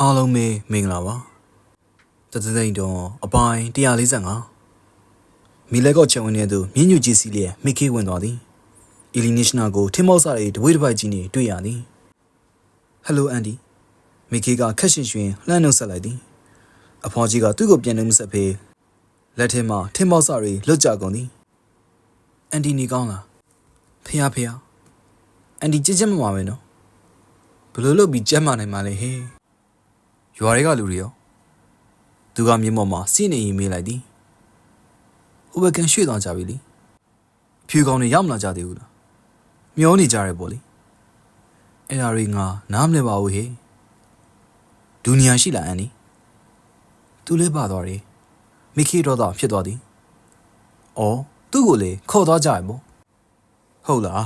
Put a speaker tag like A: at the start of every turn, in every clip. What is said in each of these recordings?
A: အားလုံးပဲမင်္ဂလာပါတသသိန်းတော့အပိုင်း145မီလက်ကော့ချန်ဝင်တဲ့သူမြင်းညူကြီးစီလျက်မိခေးဝင်သွားသည်အီလီနီရှနာကိုထင်းမောက်စားတဲ့တဝိတပိုက်ကြီးနေတွေ့ရသည်ဟယ်လိုအန်ဒီမိခေးကခက်ရှင်ရှင်လှမ်းနှုတ်ဆက်လိုက်သည်အဖေါ်ကြီးကသူ့ကိုပြန်နှုတ်မဆက်ဖေးလက်ထဲမှာထင်းမောက်စားတွေလွတ်ကြကုန်သည်အန်ဒီနေကောင်းလားဖေဟာဖေဟာအန်ဒီကြက်ကြက်မမှာပဲနော်ဘယ်လိုလုပ်ပြီးကြက်မနိုင်မှာလဲဟေး ရွာတွေကလူတွေရောသူကမြေမော်မှာစီးနေရင်မေးလိုက်သည်ဟိုဘက်ကန်ရွှေ့သွားကြပြီလေဖြူကောင်တွေရောက်မလာကြသေးဘူးလားမျောနေကြရဲပေါ့လေအဲ့ဒါတွေငါနားမလဲပါဘူးဟေ့ဒူနီယာရှိလားအန်နီသူလည်းပါသွားတယ်မိခေတော့တော့ဖြစ်သွားသည်အော်သူ့ကိုလေခေါ်သွားကြရပေါ့ဟုတ်လား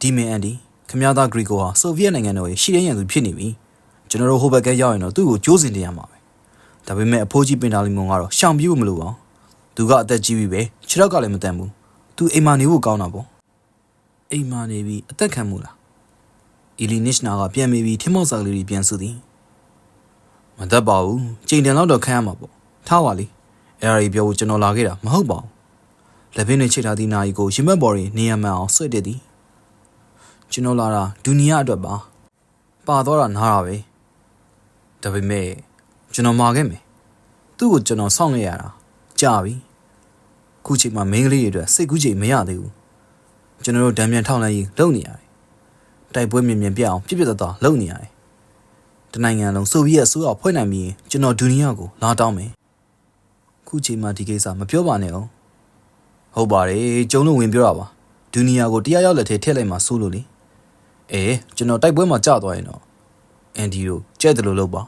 A: ဒီမင်အန်ဒီခမရသားဂရီကိုဟာဆိုဗီယက်နိုင်ငံတော်ရဲ့ရှီတဲ့ရန်သူဖြစ်နေပြီ ကျွန်တော်တို့ဟိုဘက်ကရောက်ရင်တော့သူ့ကိုကြိုးစင်တင်ရမှာပဲဒါပေမဲ့အဖိုးကြီးပင်တာလီမွန်ကတော့ရှောင်ပြေးဖို့မလိုပါဘူးသူကအသက်ကြီးပြီပဲခြေထောက်ကလည်းမတန်ဘူးသူအိမ်မာနေဖို့ကောင်းတာပေါ့အိမ်မာနေပြီအသက်ခံမှုလားအီလီနစ်နာကပြန်မေးပြီးထင်းမောက်စာကလေးတွေပြန်စုသည်မတတ်ပါဘူးချိန်တန်တော့တော့ခံရမှာပေါ့ထားပါလေအဲ့ဒါကြီးပြောဖို့ကျွန်တော်လာခဲ့တာမဟုတ်ပါဘူးလက်ဖင်းနဲ့ချိတ်ထားသည့်နာရီကိုရင်မက်ဘော်ရီနေရမှန်အောင်ဆွဲတက်သည်ကျွန်တော်လာတာဒူနီယာအတွက်ပါပါတော့တာနားတာပဲ ဒါပေမဲ့ကျွန်တော်မှာခဲ့မယ်သူ့ကိုကျွန်တော်စောင့်နေရတာကြာပြီခုချိန်မှာမိန်းကလေးတွေအတွက်စိတ်ကူးချိန်မရသေးဘူးကျွန်တော်တို့ဒံမြန်ထောက်လိုက်ရင်လုံနေရတယ်တိုက်ပွဲမြင်မြင်ပြအောင်ပြစ်ပြစ်သားသားလုံနေရတယ်တနိုင်ငံလုံးဆိုဗီယက်အစိုးရဖွဲ့နိုင်ပြီးရင်ကျွန်တော်ဒူနီယာကိုလာတောင်းမယ်ခုချိန်မှာဒီကိစ္စမပြောပါနဲ့အောင်ဟုတ်ပါတယ်ကျုံလို့ဝင်ပြောတာပါဒူနီယာကိုတရားရောက်လက်ထဲထည့်လိုက်မှစိုးလို့လေအေးကျွန်တော်တိုက်ပွဲမှာကြာသွားရင်တော့အန်ဒီတို့ကြက်တယ်လို့လုပ်ပါ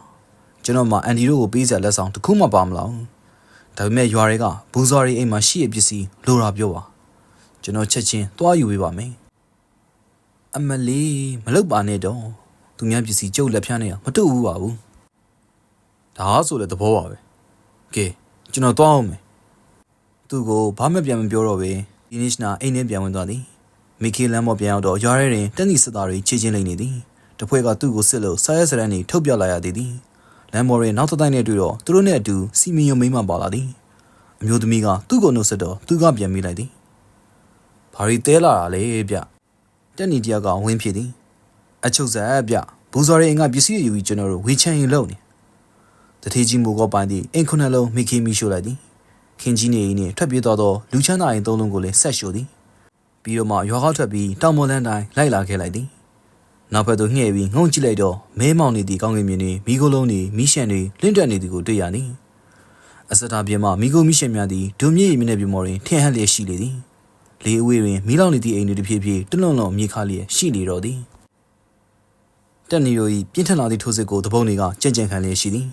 A: ကျွန်တော်မှအန်ဒီတို့ကိုပေးစရာလက်ဆောင်တစ်ခုမှပါမလားဒါပေမဲ့ရွာတွေကဘူဇာရီအိမ်မှာရှိရပစ္စည်းလိုတာပြောပါကျွန်တော်ချက်ချင်းသွားယူပေးပါမယ်အမလီမလုပ်ပါနဲ့တော့သူများပစ္စည်းကျုပ်လက်ဖြန်းနေရမတူဘူးပါဘူးဒါဆိုလည်းသဘောပါပဲကဲကျွန်တော်သွားအောင်မယ်သူ့ကိုဘာမှပြန်မပြောတော့ပဲဒီနစ်နာအိမ်ထဲပြန်ဝင်သွားသည်မီကီလမ်းမော်ပြန်ရောက်တော့ရွာထဲတွင်တက်နီစစ်သားတွေခြေချင်းလိမ့်နေသည်တဖွဲကသူ့ကိုစစ်လို့ဆာရဲစရန်နေထုတ်ပြလာရသေးသည် လမ်းမော်ရဲ့နောက်တစ်တိုင်းနဲ့တွေ့တော့သူတို့နဲ့အတူစီမီယုံမိန်းမပါလာသည်အမျိုးသမီးကသူ့ကိုနှုတ်ဆက်တော့သူကပြန်မိလိုက်သည်ဘာရီတဲလာတာလဲဗျတက်နီတယောက်ကဝင်းဖြစ်သည်အချုပ်ဆက်ဗျဘူဇော်ရဲ့အင်ကပစ္စည်းယူပြီးကျွန်တော်တို့ဝေချန်ရင်လုံနေတထေးကြီးမိုးကောပိုင်းသည်အိမ်ခုနှစ်လုံးမိခင်းမိရှို့လိုက်သည်ခင်ကြီးနေရင်ထွက်ပြေးသွားသောလူချမ်းသာရင်သုံးလုံးကိုလည်းဆက်ရှို့သည်ပြီးတော့မှရွာကောက်ထွက်ပြီးတောင်မော်လန်းတိုင်းလိုက်လာခဲ့လိုက်သည် နောက်ဘက်သို့ငှဲ့ပြီးငုံကြည့်လိုက်တော့မဲမောင်နေသည့်ကောင်းကင်မြင်နေမိခိုးလုံးတွေမိရှန်တွေလင့်တွက်နေသည်ကိုတွေ့ရသည်အစတာပြင်းမှမိခိုးမိရှန်များသည်ဒုံမြေမြင့်တဲ့ပြမော်တွင်ထင်ဟပ်လျက်ရှိလေသည်လေအဝေးတွင်မိလောင်နေသည့်အိမ်တွေတစ်ဖြည်းဖြည်းတွန့်လွန်လွန်မြေခါလျက်ရှိလေတော့သည်တက်နီရို၏ပြင်းထန်လာသည့်ထိုးစစ်ကိုတပုံတွေကကြင်ကြင်ခံလျက်ရှိသည်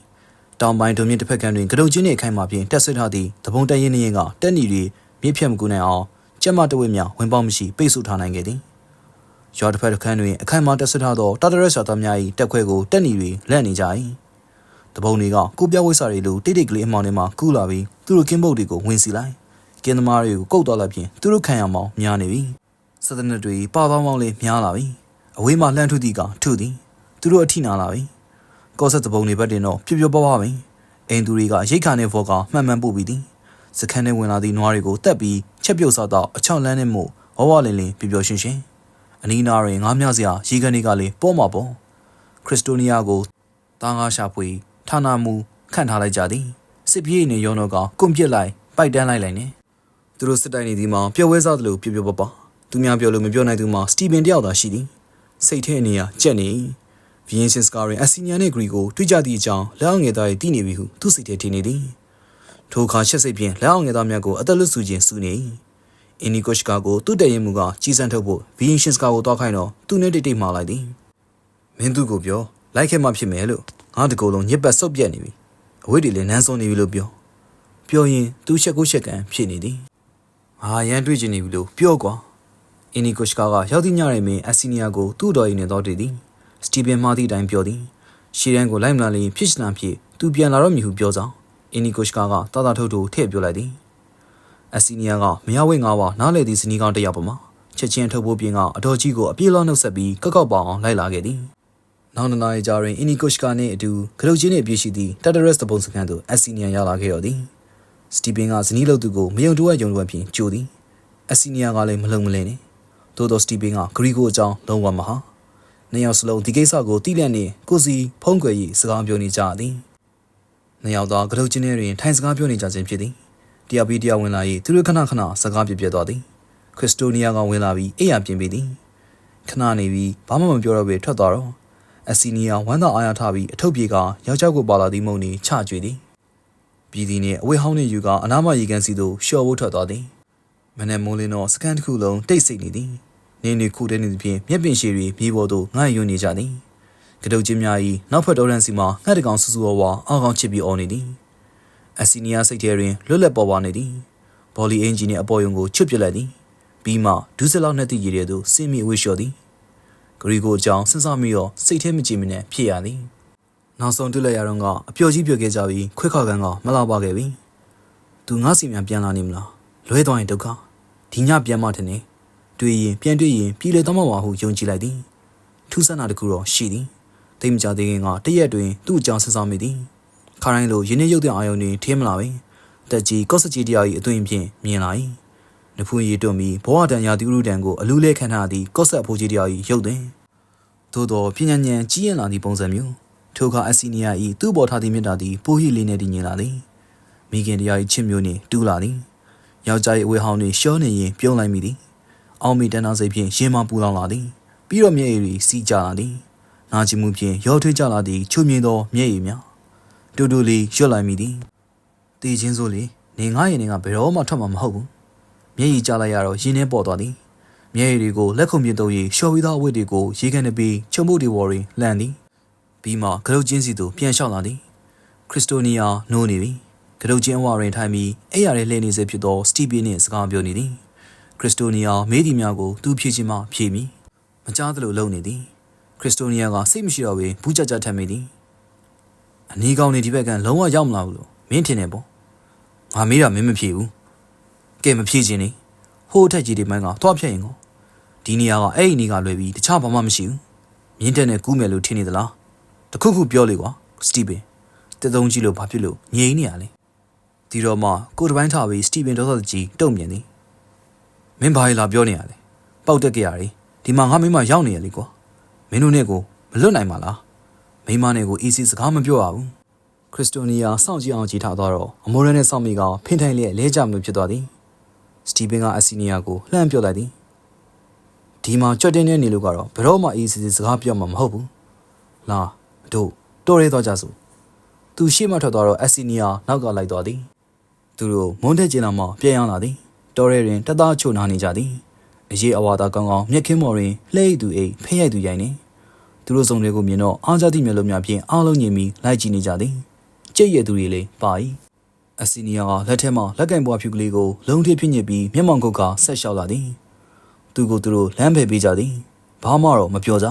A: တောင်ပိုင်းဒုံမြင့်တစ်ဖက်ကန်းတွင်ကတုံချင်းနှင့်အခိုင်မာဖြင့်တက်ဆွဲထားသည့်တပုံတက်ရင်နှင်းကတက်နီတွေမြစ်ဖြတ်မကူနိုင်အောင်ကျက်မတဝက်များဝင်ပေါင်းမရှိပိတ်ဆို့ထားနိုင်ခဲ့သည် ရွာတစ်ဖက်တစ်ခန်းတွင်အခိုင်အမာတက်ဆွထားသောတာတရက်ဆာသားများ၏တက်ခွဲကိုတက်နီတွေလက်နေကြ၏တပုံတွေကကိုပြဝိဆာတွေလိုတိတ်တိတ်ကလေးအမောင်တွေမှာကူးလာပြီးသူတို့ကင်းပုတ်တွေကိုဝင်စီလိုက်ကင်းသမားတွေကိုကုတ်သွားလိုက်ပြင်သူတို့ခံရမောင်များနေပြီစသနက်တွေပါပေါင်းပေါင်းလေးများလာပြီအဝေးမှလှမ်းထုသည်ကထုသည်သူတို့အထိနာလာပြီကောဆက်တပုံတွေဘက်တင်တော့ပြပြပပပဲအိမ်သူတွေကရိတ်ခါနဲ့ဖော်ကမှန်မှန်ပို့ပြီးသည်စခန်းထဲဝင်လာသည့်နွားတွေကိုတက်ပြီးချက်ပြုတ်စားတော့အချောင်းလန်းနဲ့မို့ဝဝလင်းလင်းပြပြရှင်းရှင်း အနီးနားတွင်ငားမြစရာရေကန်တွေကလည်းပေါ်မှာပေါ့ခရစ်စတိုနီယာကိုတာငါရှာဖွေဌာနမူခန့်ထားလိုက်ကြသည်စစ်ပြေးနေရောတော့ကကွန်ပစ်လိုက်ပိုက်တန်းလိုက်လိုက်နေသူတို့စစ်တိုက်နေသည်မှာပျော်ဝဲစားသလိုပြပြပပသူများပြောလို့မပြောနိုင်သူမှာစတီဗင်တယောက်သာရှိသည်စိတ်ထဲနေရကြက်နေဗီယင်စင်စကာရင်အစီညာနဲ့ဂရီကိုတွေ့ကြသည့်အကြောင်းလက်အောင်ငယ်သား၏တည်နေပြီဟုသူစိတ်ထဲထင်နေသည်ထိုအခါချက်စိတ်ဖြင့်လက်အောင်ငယ်သားများကိုအသက်လွတ်စုခြင်းစုနေ အင်နီကိုရှကာကိုသူ့တရင်မှုကကြီးစံထုတ်ဖို့ဗီယင်ရှင်စကာကိုတောက်ခိုင်းတော့သူနဲ့တိတ်တိတ်မှားလိုက်သည်မင်းသူ့ကိုပြောလိုက်ခဲ့မှဖြစ်မယ်လို့ငါတကူလုံးညစ်ပတ်ဆုတ်ပြက်နေပြီအဝိတ်တွေလည်းနန်းစုံနေပြီလို့ပြောပြောရင်သူ့ချက်ကိုချက်ကန်ဖြစ်နေသည်ငါရန်တွေ့ချင်နေပြီလို့ပြောကွာအင်နီကိုရှကာကရောက်သည့်ညရဲမင်းအစီနီယာကိုသူ့တော်ရင်နဲ့တော့တည်သည်စတီဗင်မာသည့်အတိုင်းပြောသည်ရှီရန်ကိုလိုက်မလာလျင်ဖြစ်စနာဖြစ်သူပြန်လာတော့မည်ဟုပြောဆောင်အင်နီကိုရှကာကတာတာထုတ်ထုတ်ထည့်ပြောလိုက်သည် အစီနီယာကမရဝိတ်ငါးပါနားလေသည့်စနီးကောင်းတစ်ယောက်ပါမှာချက်ချင်းထုတ်ဖို့ပြင်ကအတော်ကြီးကိုအပြေးလောနှုတ်ဆက်ပြီးကောက်ကောက်ပေါအောင်လိုက်လာခဲ့သည်နောက်နှစ်နာရီကြာတွင်အင်နီကိုရှ်ကာနှင့်အတူဂရုတ်ချင်းနှင့်ပြည့်ရှိသည့်တက်တရက်စ်တပုံစခန်းသို့အက်ဆီနီယံရောက်လာခဲ့တော်သည်စတီပင်ကဇနီးလုပ်သူကိုမယုံတူဝဲယုံတူဝဲဖြင့်ကြိုသည်အက်ဆီနီယံကလည်းမလုံမလင်းနေသို့သောစတီပင်ကဂရီကိုအကြောင်းလုံးဝမဟာနှစ်ယောက်စလုံးဒီကိစ္စကိုတိလန့်နှင့်ကိုစီဖုံးကွယ်၍စကားပြောနေကြသည်နှစ်ယောက်သောဂရုတ်ချင်းတွင်ထိုင်စကားပြောနေကြခြင်းဖြစ်သည် တရားပြီးတရားဝင်လာ၍သူတို့ခဏခဏစကားပြပြသွားသည်ခရစ်စတိုနီယာကဝင်လာပြီးအိယာပြင်ပေးသည်ခဏနေပြီးဘာမှမပြောတော့ဘဲထွက်သွားတော့အစီနီယာဝမ်းသာအားရထားပြီးအထုပ်ပြေကယောက်ျားကိုပါလာသည့်မုံနီချကြွေသည်ပြည်သည်နှင့်အဝေးဟောင်းနှင့်ယူကအနာမရေကန်စီသို့လျှော်ဖို့ထွက်သွားသည်မနေ့မိုးလင်းသောစကန်တစ်ခုလုံးတိတ်ဆိတ်နေသည်နေနေခုတဲနေသဖြင့်မျက်ပင်ရှည်တွေမြေပေါ်သို့ငှားယွနေကြသည်ကတုတ်ချင်းများ၏နောက်ဖက်တော်ရန်စီမှာငှက်တကောင်ဆူဆူဝါဝါအောင်းကောင်းချစ်ပြီးအော်နေသည် အစီနီယာစိတ်ထဲတွင်လွတ်လပ်ပေါ်ပါနေသည်ဘော်လီအင်ဂျင်နှင့်အပေါ်ယုံကိုချွတ်ပစ်လိုက်သည်ပြီးမှဒူးစလောက်နဲ့တည်ရည်သို့ဆင်းမိဝှေ့လျှော်သည်ဂရီကိုအကြောင်းစဉ်းစားမိတော့စိတ်ထဲမကြည်မနဲ့ဖြစ်ရသည်နောက်ဆုံးတွေ့လိုက်ရတော့ကအပျော်ကြီးပြောခဲ့ကြပြီးခွက်ခါကန်ကမလာပါခဲ့ပြီသူငါစီမြန်ပြန်လာနေမလားလွဲသွားရင်ဒုက္ခဒီညပြန်မထင်နေတွေ့ရင်ပြန်တွေ့ရင်ပြည်လေတော့မပါဟုယုံကြည်လိုက်သည်ထူးဆန်းတာတခုတော့ရှိသည်တိတ်မကြသေးခင်ကတရက်တွင်သူ့အကြောင်းစဉ်းစားမိသည် ခါတိုင်းလိုရင်းနှီးရုပ်တဲ့အာယုန်တွင်ထင်းမလာပဲတက်ကြီးကော့စကြီးတရား၏အသွင်ဖြင့်မြင်လာ၏နဖူးရီတွန့်ပြီးဘဝတန်ရာသူရုတန်ကိုအလူးလဲခံထားသည့်ကော့ဆက်ဖိုးကြီးတရား၏ရုပ်တွင်သို့သောပညာဉာဏ်ကြီးရင်လာသည့်ပုံစံမျိုးထိုအခါအစီနီယာ၏သူ့ပေါ်ထားသည့်မြတ်တာသည်ပိုဟိလေးနှင့်တည်ငြိမ်လာသည်မိခင်တရား၏ချစ်မျိုးနှင့်တူးလာသည်ယောက်ျား၏အဝေးဟောင်းနှင့်ရှောနေရင်ပြုံးလိုက်မိသည်အောင်မီတန်းသားစိတ်ဖြင့်ရင်မပူလောင်လာသည်ပြီးတော့မျက်ရည်တွေစီးကြလာသည်နာကျင်မှုဖြင့်ရောထွေးကြလာသည့်ချုံမြင်သောမျက်ရည်များ တူတူလေးရွတ်လိုက်မိသည်တည်ချင်းစိုးလေနေငါရင်ကဘယ်တော့မှထွက်မှာမဟုတ်ဘူးမျက်ရည်ကျလိုက်ရတော့ရင်ထဲပေါ်သွားသည်မျက်ရည်တွေကိုလက်ခုံပြစ်တော့၍ရှော်ပြီးသောအဝတ်တွေကိုရေကန်နေပြီးချုံပုတ်တွေပေါ်တွင်လှန်သည်ပြီးမှကရုတ်ချင်းစီသို့ပြန်လျှောက်လာသည်ခရစ်စတိုနီယာနိုးနေပြီကရုတ်ချင်းအဝတွင်ထိုင်ပြီးအဲ့ရတဲ့လှည့်နေစေဖြစ်သောစတီဗီနှင့်စကားပြောနေသည်ခရစ်စတိုနီယာမေးသည်များကိုသူဖြေခြင်းမှဖြေမိမကြားသလိုလုံနေသည်ခရစ်စတိုနီယာကစိတ်မရှိတော့ဘဲဘူးကြကြထမ်းမိသည် အနီးကောင်းနေဒီဘက်ကလုံးဝရောက်မလာဘူးလို့မင်းထင်နေပေါ့ငါမေးတာမင်းမဖြေဘူးကဲမဖြေခြင်းနေဟိုးထက်ကြီးဒီမိုင်းကသွားဖြတ်ရင်ကောဒီနေရာကအဲ့ဒီနေကလွယ်ပြီးတခြားဘာမှမရှိဘူးမြင်းတက်နဲ့ကူးမယ်လို့ထင်နေသလားတခုခုပြောလေကွာစတီဗင်တက်သုံးကြီးလို့ဘာဖြစ်လို့ငြိမ်နေရလဲဒီတော့မှကိုတပိုင်းထားပြီးစတီဗင်ဒေါသကြီးတုံ့ပြန်သည်မင်းဘာလာပြောနေရလဲပေါက်တက်ကြရတယ်ဒီမှာငါမိမရောက်နေရလေကွာမင်းတို့နဲ့ကိုမလွတ်နိုင်ပါလား မိမနဲ့ကိုအီစီစကားမပြောရဘူးခရစ်စတိုနီယာစောင့်ကြည့်အောင်ကြည်ထားတော့အမိုးရန်နဲ့စောင့်မိကဖင်ထိုင်လျက်လဲကြမလို့ဖြစ်သွားသည်စတီဗင်ကအစီနီယာကိုလှမ်းပြောလိုက်သည်ဒီမှာကြွတဲ့နေနေလို့ကတော့ဘယ်တော့မှအီစီစကားပြောမှာမဟုတ်ဘူးလာတို့တော်ရဲသွားကြစို့သူရှေ့မှထွက်သွားတော့အစီနီယာနောက်ကလိုက်သွားသည်သူတို့မွန်းတဲ့ကျင်းလာမှပြန်ရောက်လာသည်တော်ရဲတွင်တသားချိုနာနေကြသည်အရေးအဝါသာကောင်းကောင်းမြက်ခင်းမော်တွင်လှဲ့သူအိမ်ဖဲ့ရိုက်သူရိုင်းနေ သူတို့စုံတွေကိုမြင်တော့အားကြသည့်မျိုးလုံးများဖြင့်အားလုံးညင်ပြီးလိုက်ကြည့်နေကြသည်ကြိတ်ရသူတွေလည်းပါ၏အစီနီယာကလက်ထဲမှလက်ကင်ပွားဖြူကလေးကိုလုံးထိဖြစ်ညစ်ပြီးမျက်မှောင်ကုတ်ကဆက်လျှောက်လာသည်သူကိုသူတို့လမ်းဖယ်ပေးကြသည်ဘာမှတော့မပြောကြ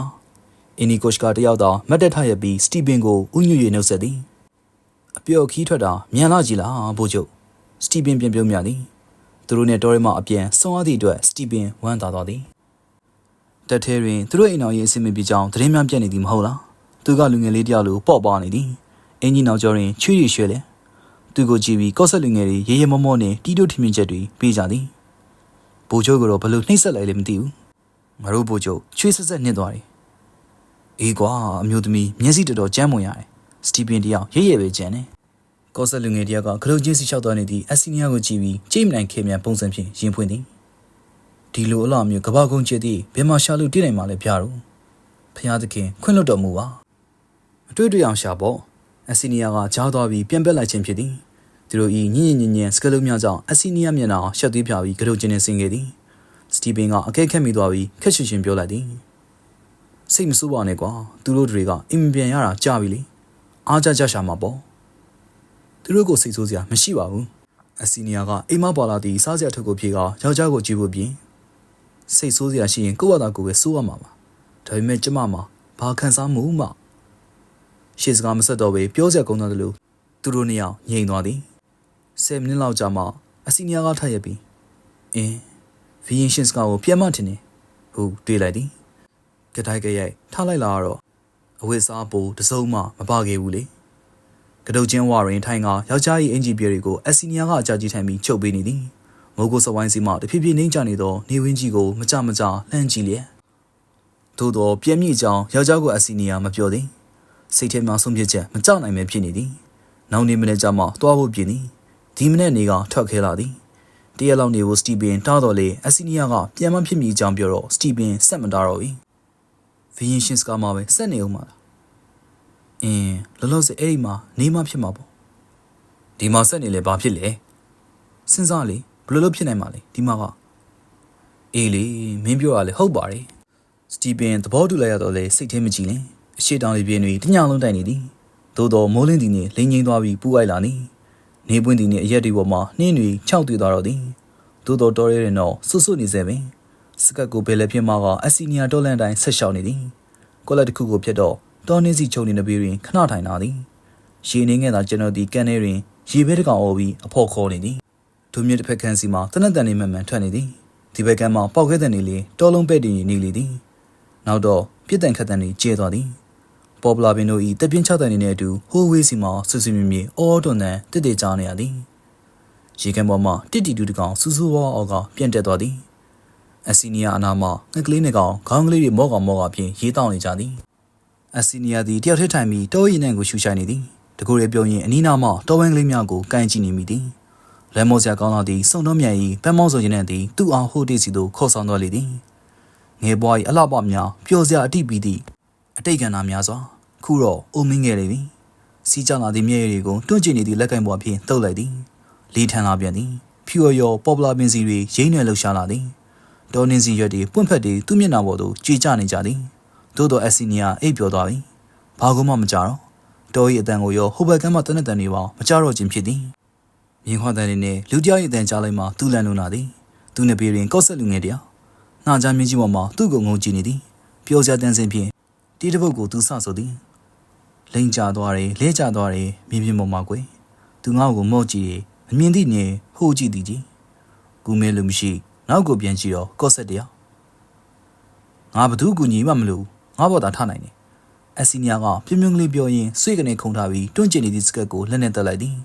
A: အင်နီကိုရှ်ကတယောက်သာမတ်တက်ထရပြီးစတီဗင်ကိုဥညွတ်၍နှုတ်ဆက်သည်အပျော်ခီးထွက်တာမြန်လာကြည်လားဘိုးချုပ်စတီဗင်ပြန်ပြုံးမြသည်သူတို့နဲ့တော်ရဲမအပြန်ဆုံးအားသည့်အတွက်စတီဗင်ဝမ်းသာသွားသည် တက်ထဲတွင်သူတို့အိမ်တော်ရေးအဆင်မပြေကြောင်းသတင်းများပြတ်နေသည်မဟုတ်လားသူကလူငယ်လေးတယောက်လိုပေါ့ပါနေသည်အင်ဂျင်နောက်ကျောတွင်ချွေးရရွှဲလေသူကိုကြည့်ပြီးကော့ဆက်လူငယ်တွေရေရေမောမောနဲ့တီးတို့ထမြင့်ချက်တွေပေးကြသည်ဘိုးချုပ်ကတော့ဘလို့နှိမ့်ဆက်လိုက်လဲမသိဘူးငါတို့ဘိုးချုပ်ချွေးဆက်ဆက်နှင်းသွားတယ်အေးကွာအမျိုးသမီးမျက်စိတော်တော်ကြမ်းမွန်ရတယ်စတီဗင်တယောက်ရဲရဲပဲကြမ်းတယ်ကော့ဆက်လူငယ်တယောက်ကခလုတ်ချင်းစီလျှောက်သွားနေသည့်အက်ဆီနီယာကိုကြည့်ပြီးကြိတ်မနိုင်ခေမြန်ပုံစံဖြင့်ရင်ဖွင့်သည် ဒီလိုအလားမျိုးကဘာကုန်းချစ်သည့်ဘယ်မှာရှာလို့တည်နိုင်မှာလဲဖျားတော့ဖျားသခင်ခွင့်လွတ်တော်မူပါအတွေ့အတွေ့အောင်ရှာပေါ့အက်ဆီနီယာကကြားသွားပြီးပြန်ပက်လိုက်ခြင်းဖြစ်သည်သူတို့ဤညင်ညင်ညင်စကလုံးများကြောင့်အက်ဆီနီယာမျက်နှာရှက်သွေးဖြာပြီးကရုတ်ချင်းနဲ့ဆင်ခဲ့သည်စတီဗင်ကအကဲခက်မိသွားပြီးခက်ရှင်ရှင်ပြောလိုက်သည်စိတ်မဆိုးပါနဲ့ကွာသူတို့တွေကအင်ပြန်ရတာကြာပြီလေအားကြကြရှာမှာပေါ့သူတို့ကိုစိတ်ဆိုးစရာမရှိပါဘူးအစီနီယာကအိမ်မပေါ်လာသည့်စားစရာထုတ်ကိုဖြေကယောက်ျားကိုကြည့်ဖို့ပြင် စိတ်ဆိုးစရာရှိရင်ကိုယ့်ဘာသာကိုယ်ပဲစိုးရမှာပါဒါပေမဲ့ကျမမှာဘာခံစားမှုမှရှေ့စကားမဆက်တော့ပဲပြောစရာကောင်းတယ်လို့သူတို့နှစ်ယောက်ငြိမ်သွားသည်10မိနစ်လောက်ကြာမှအစီနီယာကထပ်ရက်ပြီးအင်းဗီယင်ရှင်စကားကိုပြန်မထင်နေဟုတ်တွေးလိုက်သည်ကြတိုင်းကြရိုက်ထားလိုက်လာတော့အဝတ်စားပိုတစုံမှမပါခဲ့ဘူးလေကတုတ်ချင်းဝါရင်ထိုင်ကယောက်ျား၏အင်ဂျီပြဲတွေကိုအက်စီနီယာကအကြကြီးထိုင်ပြီးချုပ်ပေးနေသည် မိုးကိုစဝိုင်းစီမှတဖြည်းဖြည်းနှိမ့်ချနေသောနေဝင်းကြီးကိုမကြမကြလှမ်းကြည့်လျက်သို့သောပြည့်မြင့်ကြောင်ယောက်ျားကိုအက်စီနီယာမပြောသည်စိတ်ထဲမှာဆုံးဖြတ်ချက်မကြောက်နိုင်ပဲဖြစ်နေသည်နောက်နေ့မနေ့ကျမှသွားဖို့ပြင်သည်ဒီမနေ့နေကထွက်ခဲလာသည်တရက်လောက်နေကိုစတီဗင်တားတော်လေအက်စီနီယာကပြန်မဖြစ်မိကြောင်းပြောတော့စတီဗင်ဆက်မတားတော့ဘူးဗီယင်ရှင်စကာမှာပဲဆက်နေအောင်ပါလားအင်းလောလောဆယ်အဲ့ဒီမှာနေမှဖြစ်မှာပေါ့ဒီမှာဆက်နေလဲဘာဖြစ်လဲစဉ်းစားလေ ဘယ်လိုလုပ်ဖြစ်နိုင်မှာလဲဒီမှာကအေးလေမင်းပြောရလေဟုတ်ပါတယ်စတီဗင်သဘောတူလိုက်ရတော့လေစိတ်ထဲမကြည်လင်အရှိတောင်လေးပြင်းတွေတညလုံးတိုက်နေသည်သို့တော်မိုးလင်းတီနဲ့လိန်ငိမ့်သွားပြီးပူအိုက်လာသည်နေပွင့်တီနဲ့အရက်တွေပေါ်မှာနှင်းတွေခြောက်သွေသွားတော့သည်သို့တော်တော်ရဲရင်တော့ဆွတ်ဆွတ်နေစေပင်စကတ်ကိုဘယ်လက်ဖြစ်မှာကအစီနီယာဒေါ်လန်တိုင်းဆက်ရှောက်နေသည်ကောလက်တစ်ခုကိုဖြစ်တော့တောင်းနှင်းစီချုံနေတဲ့ဘေးတွင်ခဏထိုင်လာသည်ရေနေငယ်သာကျွန်တော်ဒီကန်ထဲတွင်ရေဘဲတစ်ကောင်အော်ပြီးအဖို့ခေါ်နေသည် ဒုမြင့်တစ်ဖက်ခန်းစီမှာတနက်တန်နေမှန်မှန်ထွက်နေသည်ဒီဘက်ကမ်းမှာပေါက်ခဲတဲ့နေလေတောလုံးပဲ့တင်နေလေသည်နောက်တော့ပြစ်တန်ခတ်တန်တွေကျဲသွားသည်ပေါ်ပလာပင်တို့ဤတပြင်းချတဲ့နေနဲ့အတူဟိုးဝေးစီမှာဆွဆွမြမြအော်တွန်တန်တစ်တေကြားနေရသည်ရေကန်ပေါ်မှာတစ်တီတူတကောင်စူးစူးဝါအောက်ကပြန့်တက်သွားသည်အစီနီယာအနာမှာငှက်ကလေးနှစ်ကောင်ခေါင်းကလေးတွေမော့ကောင်မော့ကောင်ဖြင့်ရေးတောင်းနေကြသည်အစီနီယာသည်တယောက်ထထိုင်ပြီးတောရီနံကိုရှူရှိုင်နေသည်တကူရဲပြောရင်အနီးနားမှတောဝင်းကလေးများကိုကန်ကြည့်နေမိသည် လဲမောစရာကောင်းလာသည်စုံတော့မြန်၏ပန်းမောင်းဆိုခြင်းနဲ့သည်သူ့အောင်ဟိုတေးစီသို့ခေါ်ဆောင်တော်လေသည်ငယ်ပွား၏အလှပများပျော်စရာအတိပီသည့်အတိတ်ကဏ္ဍများစွာခုတော့အိုမင်းငယ်လေပြီစီးကြလာသည့်မျက်ရည်တွေကိုတွန့်ကျင်နေသည့်လက်ကင်ပေါ်ဖြင့်တုပ်လိုက်သည်လီထန်လာပြန်သည်ဖြူရော်ပေါ်ပလာပင်စီတွေရိမ့်နယ်လှူရှားလာသည်ဒေါ်နင်းစီရွက်တွေပွင့်ဖက်တွေသူ့မျက်နှာပေါ်သို့ကြွေကျနေကြသည်သို့သောအက်စီနီယာအိပ်ပျော်သွားပြီဘာကုမှမကြတော့တော်၏အတန်ကိုရောဟိုဘက်ကမ်းမှတနက်တန်တွေပါမကြတော့ခြင်းဖြစ်သည် မြင်ခွန်တန်တွေနဲ့လူတယောက်၏အတန်ကြားလိုက်မှသူ့လန်လုံလာသည်သူ့နှစ်ပေတွင်ကော့ဆက်လူငယ်တယောက်နှာကြားမြင့်ကြီးပေါ်မှာသူ့ကိုငုံကြည့်နေသည်ပျော်စရာတန်စင်ဖြင့်တီးတစ်ပုတ်ကိုသူဆဆိုသည်လိန်ကြသွားတယ်လဲကြသွားတယ်မြင်မြင်ပေါ်မှာကွယ်သူငါ့ကိုမော့ကြည့်တယ်မမြင်သည့်နေဟိုးကြည့်သည်ကြီးကူမဲလို့မရှိ နောက်ကိုပြန်ကြည့်တော့ကော့ဆက်တယောက်ငါဘသူကူညီမှမလို့ငါဘောသာထနိုင်တယ်အစီနီယာကပြင်းပြင်းကလေးပြောရင်းဆွေကနေခုန်ထားပြီးတွန့်ကျင်နေသည့်စကတ်ကိုလက်နဲ့တက်လိုက်သည်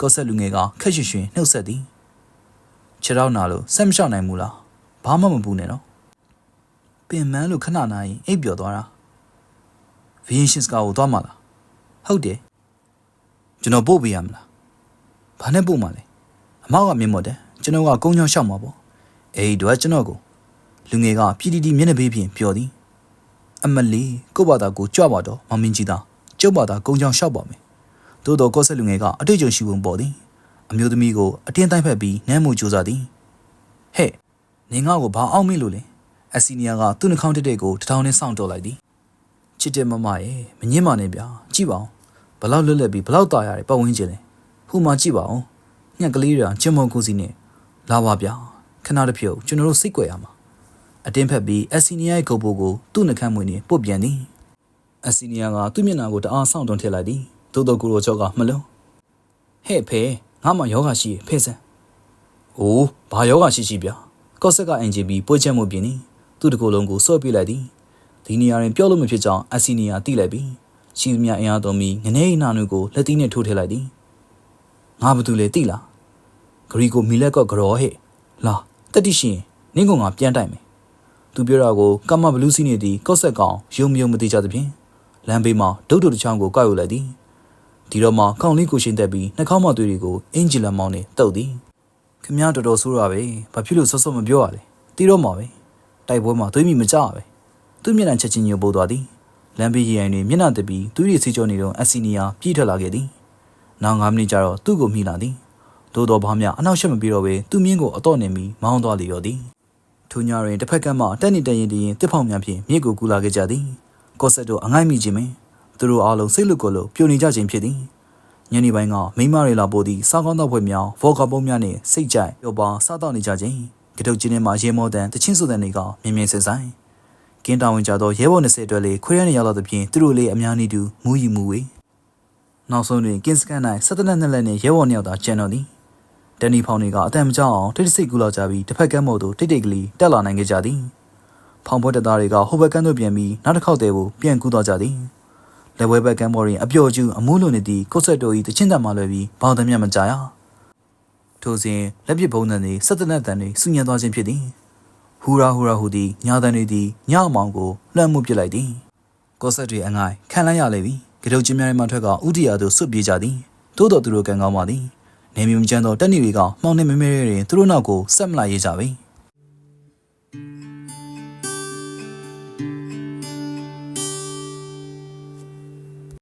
A: ကော့ဆက်လူငယ်ကခက်ရွှင်ရွှင်နှုတ်ဆက်သည်ခြေထောက်နာလို့ဆက်မလျှောက်နိုင်ဘူးလားဘာမှမပူနဲ့နော်ပင်မန်းလို့ခဏနာရင်အိပ်ပျော်သွားတာဗီယင်ရှစ်ကာကိုသွားမှာလားဟုတ်တယ်ကျွန်တော်ပို့ပေးရမလားဘာနဲ့ပို့မှာလဲအမောက်ကမြင်မို့တယ်ကျွန်တော်ကကုန်းချောင်းရှောက်မှာပေါ့အေးတော့ကျွန်တော်ကိုလူငယ်ကပြည်တီတီမျက်နှာပေးဖြင့်ပြောသည်အမလီကို့ဘာသာကိုကြွပါတော့မမင်းကြီးသားကျုပ်ဘာသာကုန်းချောင်းရှောက်ပါမယ် သို့တော့ကော့ဆက်လူငယ်ကအတွေ့အကြုံရှိပုံပေါ်သည်အမျိုးသမီးကိုအတင်းတိုက်ဖက်ပြီးနမ်းမှုကြိုးစားသည်ဟဲ့နေငါ့ကိုဘာအောင်မိလို့လဲအစီနီယာကသူ့နှာခေါင်းတက်တဲ့ကိုတထောင်နဲ့စောင့်တော်လိုက်သည်ချစ်တဲ့မမရဲ့မငင်းပါနဲ့ဗျာကြည့်ပါဦးဘလောက်လွတ်လပ်ပြီးဘလောက်တာရတယ်ပတ်ဝန်းကျင်လဲဟိုမှာကြည့်ပါဦးညက်ကလေးတွေကကျင်မုံကိုစီနဲ့လာပါဗျာခဏတစ်ဖြုတ်ကျွန်တော်တို့စိတ်ကြွယ်ရမှာအတင်းဖက်ပြီးအစီနီယာရဲ့ဂုတ်ပိုးကိုသူ့နှာခမ်းမွေနဲ့ပုတ်ပြန်သည်အစီနီယာကသူ့မျက်နှာကိုတအားဆောင့်တွန်းထည့်လိုက်သည် သို့တော့ကိုရိုချော့ကမလုံးဟဲ့ဖေငါမှယောဂရှိဖေစံအိုးဘာယောဂရှိရှိဗျာကော့ဆက်ကအင်ဂျီဘီပွေးချက်မှုပြင်သည်သူ့တကူလုံးကိုဆွဲပြလိုက်သည်ဒီနေရာတွင်ပြောလို့မဖြစ်ကြောင်းအစီနီယာတိလိုက်ပြီးရှိသမျှအင်အားသုံးပြီးငနေနာနုကိုလက်သီးနဲ့ထိုးထည့်လိုက်သည်ငါဘာတူလဲတိလားဂရီကိုမီလက်ကဂရောဟဲ့လာတက်တိရှင်နင်းကောင်ကပြန်တိုက်မယ်သူပြောတာကိုကမ္မဘလူးစီနေသည်ကော့ဆက်ကောင်ယုံမယုံမသိကြသဖြင့်လမ်းဘေးမှာဒုတ်တုတ်တစ်ချောင်းကိုကောက်ယူလိုက်သည် ဒီတော့မှကောင်းလေးကိုရှင်းသက်ပြီးနှာခေါင်းမသွေးတွေကိုအင်ဂျီလမောင်းနဲ့တုပ်သည်ခမည်းတော်တော်ဆိုးတာပဲဘာဖြစ်လို့ဆော့ဆော့မပြောရလဲတီးတော့မှာပဲတိုက်ပွဲမှာသွေးမိမကြပဲသူ့မျက်နှာချက်ချင်းညိုပိုးသွားသည်လမ်းဘေးရရင်တွင်မျက်နှာတက်ပြီးသူ့ရဲ့စီကြောနေတော့အစီနီယာပြေးထွက်လာခဲ့သည်နောက်9မိနစ်ကြာတော့သူ့ကိုမိလာသည်သို့တော်ဘာမျှအနောက်ရှက်မပြီးတော့ပဲသူ့မြင်းကိုအတော့နေပြီးမောင်းသွားလေရောသည်ထိုညတွင်တစ်ဖက်ကမ်းမှတက်နေတရင်တရင်တစ်ဖောင်များဖြင့်မြစ်ကိုကူလာခဲ့ကြသည်ကော့ဆက်တို့အငိုက်မိခြင်းပင် သူတို့အားလုံးစိတ်လွတ်ကိုလို့ပြိုနေကြခြင်းဖြစ်သည်ညနေပိုင်းကမိမတွေလာပို့သည့်စားကောင်းသောဖွဲများဘောကပုံးများနှင့်စိတ်ကြိုက်ပျော်ပါစားတော့နေကြခြင်းကတုတ်ချင်းထဲမှာရေမောတန်တချင်းဆိုတဲ့နေကမြင်မြင်ဆင်ဆိုင်ကင်းတောင်ဝင်ကြသောရဲဘော်20အတွက်လေခွေးရနေရောက်လာသဖြင့်သူတို့လေးအများနည်းတူမူးရီမူဝေးနောက်ဆုံးတွင်ကင်းစကန်၌ဆက်တနက်နှစ်လက်နှင့်ရဲဘော်နှစ်ယောက်သာကျန်တော်သည်ဒန်နီဖောင်တွေကအတန်မကြောက်အောင်တိတ်တိတ်စိတ်ကူလောက်ကြပြီးတစ်ဖက်ကမ်းမို့သို့တိတ်တိတ်ကလေးတက်လာနိုင်ခဲ့ကြသည်ဘဖောင်ဘွက်တပ်သားတွေကဟိုဘက်ကန်းသို့ပြန်ပြီးနောက်တစ်ခေါက်တည်းကိုပြန်ကူးသွားကြသည် လက်ဝဲဘက်ကန်းပေါ်တွင်အပျော်ကျူအမိုးလိုနေသည့်ကိုဆက်တော်၏တချင်းတံမှလွယ်ပြီးဘောင်သမျှမကြရထိုစဉ်လက်ပစ်ဘုံတန်တွေစက်တနက်တန်တွေစူညံသွားခြင်းဖြစ်သည်ဟူရာဟူရာဟူသည်ညာတန်တွေသည်ညအမောင်ကိုလှမ်းမှုပစ်လိုက်သည်ကိုဆက်တွေအငိုင်ခံလိုက်ရလေပြီကတုတ်ချင်းများမှထွက်ကဥတီယာသို့ဆွတ်ပြေးကြသည်သို့တော်သူတို့ကံကောင်းပါသည်နေမြုံချမ်းသောတက်နေတွေကမှောင်နေမဲမဲတွင်သူတို့နောက်ကိုဆက်မလာရေးကြပေ။